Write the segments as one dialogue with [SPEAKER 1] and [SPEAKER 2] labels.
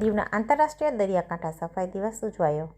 [SPEAKER 1] દીવના આંતરરાષ્ટ્રીય દરિયાકાંઠા સફાઈ દિવસ ઉજવાયો.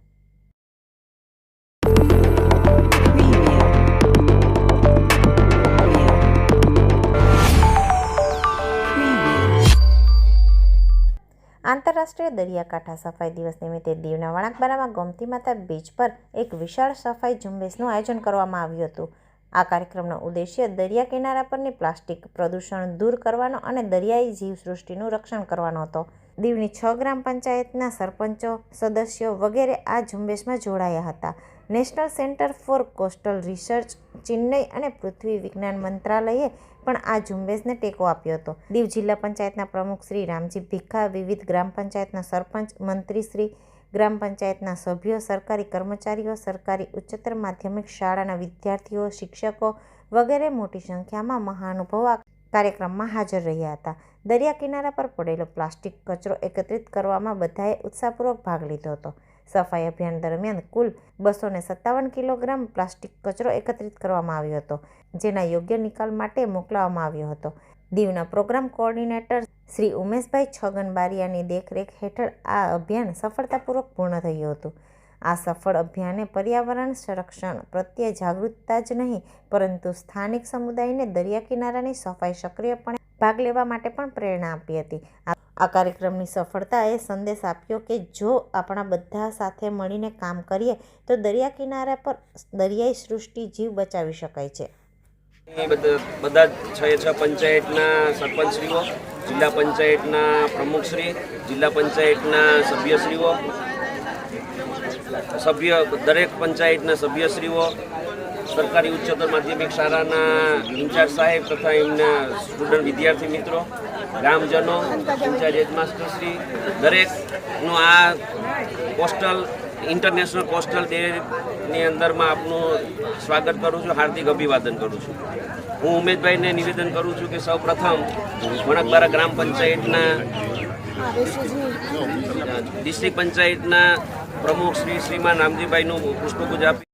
[SPEAKER 1] આંતરરાષ્ટ્રીય દરિયાકાંઠા સફાઈ દિવસ નિમિત્તે દીવના વણાકબારામાં ગોમતી માતા બીચ પર એક વિશાળ સફાઈ ઝુંબેશનું આયોજન કરવામાં આવ્યું હતું. આ કાર્યક્રમનો ઉદ્દેશ્ય દરિયા કિનારા પરની પ્લાસ્ટિક પ્રદૂષણ દૂર કરવાનો અને દરિયાઈ જીવસૃષ્ટિનું રક્ષણ કરવાનો હતો. દીવની છ ગ્રામ પંચાયતના સરપંચો, સદસ્યો વગેરે આ ઝુંબેશમાં જોડાયા હતા. National Centre for Coastal Research, Chennai અને પૃથ્વી વિજ્ઞાન મંત્રાલયે પણ આ ઝુંબેશને ટેકો આપ્યો હતો. દીવ જિલ્લા પંચાયતના પ્રમુખ શ્રી રામજી ભીખા, વિવિધ ગ્રામ પંચાયતના સરપંચ, મંત્રી શ્રી, ગ્રામ પંચાયતના સભ્યો, સરકારી કર્મચારીઓ, સરકારી ઉચ્ચતર માધ્યમિક શાળાના વિદ્યાર્થીઓ, શિક્ષકો વગેરે મોટી સંખ્યામાં મહાનુભાવો કાર્યક્રમમાં હાજર રહ્યા હતા. દરિયા કિનારા પર પડેલો પ્લાસ્ટિક કચરો એકત્રિત કરવામાં બધાએ ઉત્સાહપૂર્વક ભાગ લીધો હતો. સફાઈ અભિયાન દરમિયાન કુલ બસો ને સત્તાવન કિલોગ્રામ પ્લાસ્ટિક કચરો એકત્રિત કરવામાં આવ્યો હતો, જેના યોગ્ય નિકાલ માટે મોકલાવવામાં આવ્યો હતો. દીવના પ્રોગ્રામ કોઓર્ડિનેટર શ્રી ઉમેશભાઈ છગન બારિયાની દેખરેખ હેઠળ આ અભિયાન સફળતાપૂર્વક પૂર્ણ થયું હતું. આ સફળ અભિયાને પર્યાવરણ સંરક્ષણ પ્રત્યે જાગૃતતા જ નહીં, પરંતુ સ્થાનિક સમુદાયને દરિયા કિનારાની સફાઈ સક્રિયપણે ભાગ લેવા માટે પણ પ્રેરણા આપી હતી. આ કાર્યક્રમની સફળતાએ સંદેશ આપ્યો કે જો આપણા બધા સાથે મળીને કામ કરીએ, તો દરિયા કિનારા પર દરિયાઈ સૃષ્ટિ જીવ બચાવી શકાય છે.
[SPEAKER 2] બધા છ છ પંચાયતના સરપંચશ્રીઓ, જિલ્લા પંચાયતના પ્રમુખશ્રી, જિલ્લા પંચાયતના સભ્યશ્રીઓ સભ્ય દરેક પંચાયતના સભ્યશ્રીઓ સરકારી ઉચ્ચતર માધ્યમિક શાળાના ઇન્ચાર્જ સાહેબ તથા એમના સ્ટુડન્ટ વિદ્યાર્થી મિત્રો ગ્રામજનો ઇન્ચાર્જ હેડમાસ્ટરશ્રી દરેકનું આ કોસ્ટલ ઇન્ટરનેશનલ કોસ્ટલ ડેની અંદરમાં આપનું સ્વાગત કરું છું હાર્દિક અભિવાદન કરું છું. હું ઉમેશભાઈને નિવેદન કરું છું કે સૌ પ્રથમ વણકબારા ગ્રામ પંચાયતના ડિસ્ટ્રિક્ટ પંચાયતના પ્રમુખ શ્રી શ્રીમાન રામજીભાઈનું પુષ્પગુજ આપી